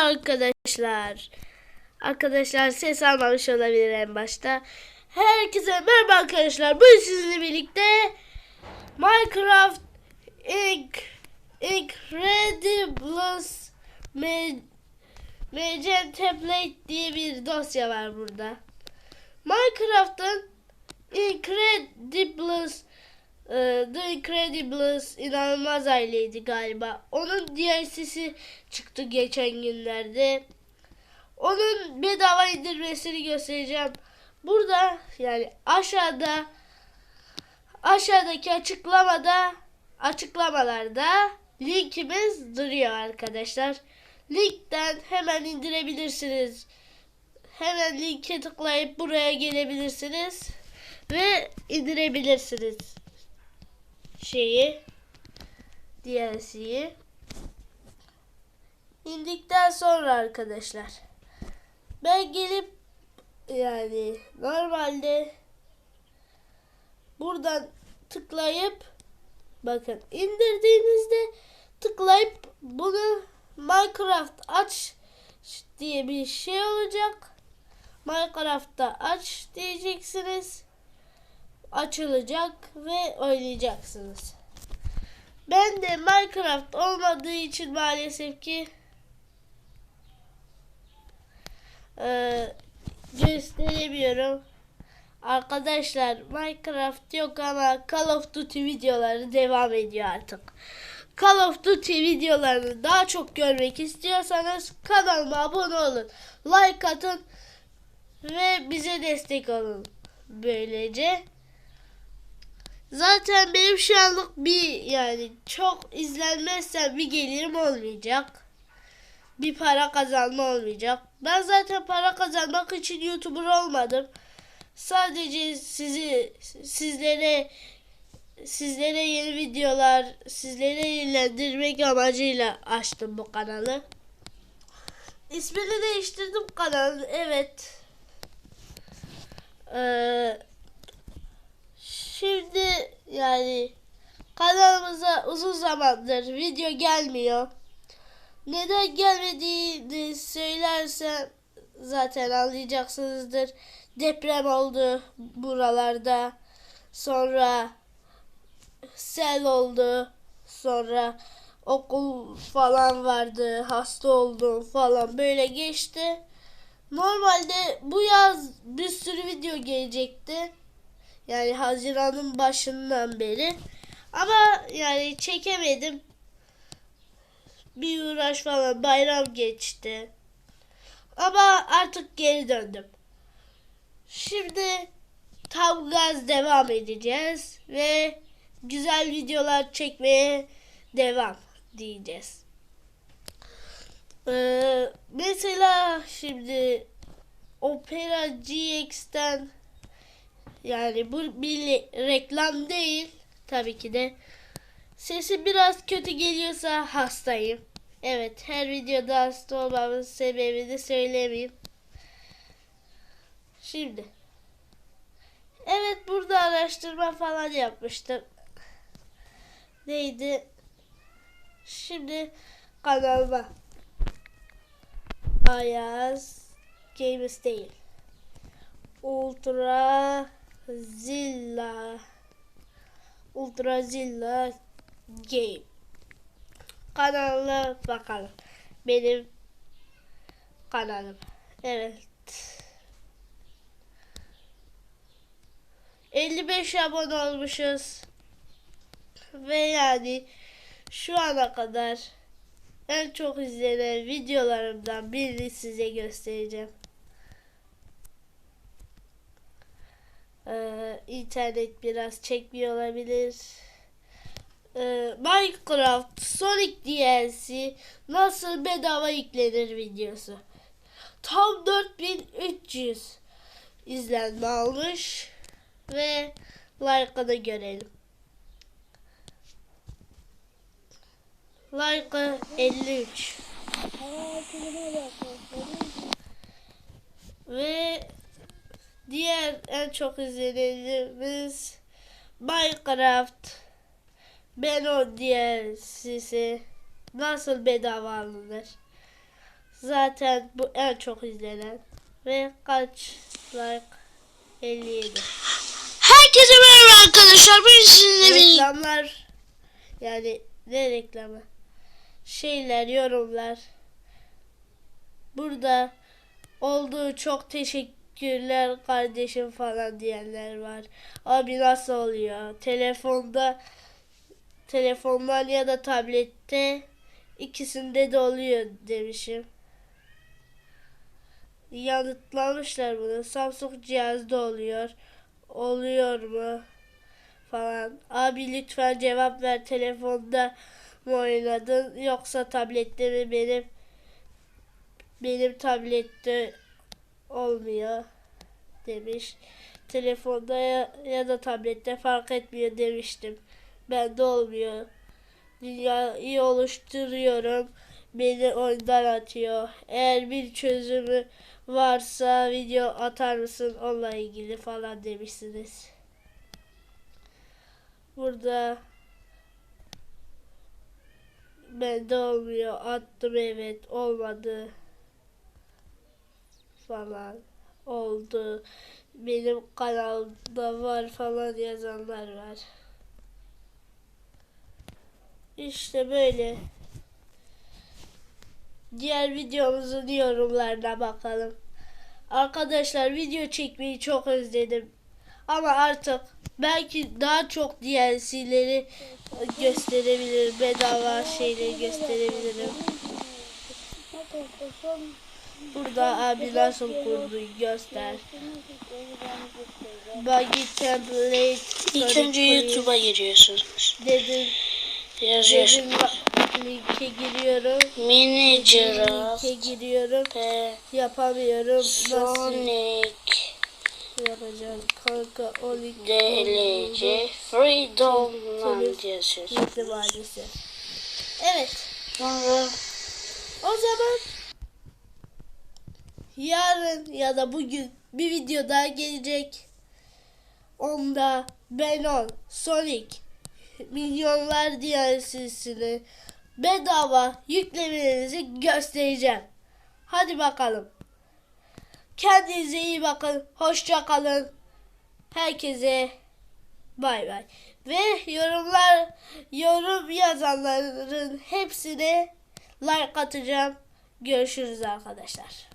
arkadaşlar. Arkadaşlar ses almamış olabilir en başta. Herkese merhaba arkadaşlar. Bugün sizinle birlikte Minecraft Inc. Incredibles Megen Template diye bir dosya var burada. Minecraft'ın Incredibles ee, The Incredibles inanılmaz aileydi galiba. Onun DLC'si çıktı geçen günlerde. Onun bedava indirmesini göstereceğim. Burada yani aşağıda aşağıdaki açıklamada açıklamalarda linkimiz duruyor arkadaşlar. Linkten hemen indirebilirsiniz. Hemen linke tıklayıp buraya gelebilirsiniz ve indirebilirsiniz şeyi DLC'yi indikten sonra arkadaşlar ben gelip yani normalde buradan tıklayıp bakın indirdiğinizde tıklayıp bunu Minecraft aç diye bir şey olacak. Minecraft'ta aç diyeceksiniz açılacak ve oynayacaksınız. Ben de Minecraft olmadığı için maalesef ki e, gösteremiyorum. Arkadaşlar Minecraft yok ama Call of Duty videoları devam ediyor artık. Call of Duty videolarını daha çok görmek istiyorsanız kanalıma abone olun. Like atın ve bize destek olun. Böylece Zaten benim şu anlık bir yani çok izlenmezse bir gelirim olmayacak. Bir para kazanma olmayacak. Ben zaten para kazanmak için YouTuber olmadım. Sadece sizi sizlere sizlere yeni videolar, sizlere eğlendirmek amacıyla açtım bu kanalı. İsmini değiştirdim kanalın. Evet. Ee, Şimdi yani kanalımıza uzun zamandır video gelmiyor. Neden gelmediğini söylersem zaten anlayacaksınızdır. Deprem oldu buralarda. Sonra sel oldu. Sonra okul falan vardı. Hasta oldum falan böyle geçti. Normalde bu yaz bir sürü video gelecekti. Yani Haziran'ın başından beri. Ama yani çekemedim. Bir uğraş falan bayram geçti. Ama artık geri döndüm. Şimdi tam gaz devam edeceğiz ve güzel videolar çekmeye devam diyeceğiz. Ee, mesela şimdi Opera GX'ten yani bu bir reklam değil. Tabii ki de. Sesi biraz kötü geliyorsa hastayım. Evet her videoda hasta olmamın sebebini söylemeyeyim. Şimdi. Evet burada araştırma falan yapmıştım. Neydi? Şimdi kanalıma Ayaz Games değil. Ultra Zilla Ultra Zilla Game kanalına bakalım. Benim kanalım. Evet. 55 abone olmuşuz. Ve yani şu ana kadar en çok izlenen videolarımdan birini size göstereceğim. Ee, internet biraz çekmiyor olabilir. Ee, Minecraft Sonic DLC nasıl bedava yüklenir videosu. Tam 4300 izlenme almış ve like'ını görelim. Like'ı 53. Ve Diğer en çok izlediğimiz Minecraft Beno DLC'si nasıl bedava alınır? Zaten bu en çok izlenen. Ve kaç like? 57. Herkese merhaba arkadaşlar. Ben sizinle bir Reklamlar yani ne reklamı? Şeyler, yorumlar. Burada olduğu çok teşekkürler kardeşim falan diyenler var. Abi nasıl oluyor? Telefonda telefondan ya da tablette ikisinde de oluyor demişim. Yanıtlamışlar bunu. Samsung cihazda oluyor. Oluyor mu? Falan. Abi lütfen cevap ver. Telefonda mı oynadın yoksa tablette mi? Benim benim tablette olmuyor demiş. Telefonda ya, ya da tablette fark etmiyor demiştim. Bende olmuyor. Dünyayı oluşturuyorum. Beni oyundan atıyor. Eğer bir çözümü varsa video atar mısın onunla ilgili falan demişsiniz. Burada bende olmuyor. Attım evet olmadı falan oldu. Benim kanalda var falan yazanlar var. İşte böyle. Diğer videomuzun yorumlarına bakalım. Arkadaşlar video çekmeyi çok özledim. Ama artık belki daha çok DLC'leri gösterebilirim. Bedava şeyleri gösterebilirim. Burada abi nasıl kurdu göster. Buggy template. ilk önce YouTube'a giriyorsunuz. Dedim, Yazıyorsunuz. linke giriyorum. Manager'a Linke giriyorum. ve Yapamıyorum. Nasıl Sonic yapacağım kanka o link DLC Freedom yazıyorsunuz. Evet. Sonra O zaman yarın ya da bugün bir video daha gelecek. Onda ben on Sonic Milyonlar DLC'sini bedava yüklemenizi göstereceğim. Hadi bakalım. Kendinize iyi bakın. Hoşça kalın. Herkese bay bay. Ve yorumlar yorum yazanların hepsine like atacağım. Görüşürüz arkadaşlar.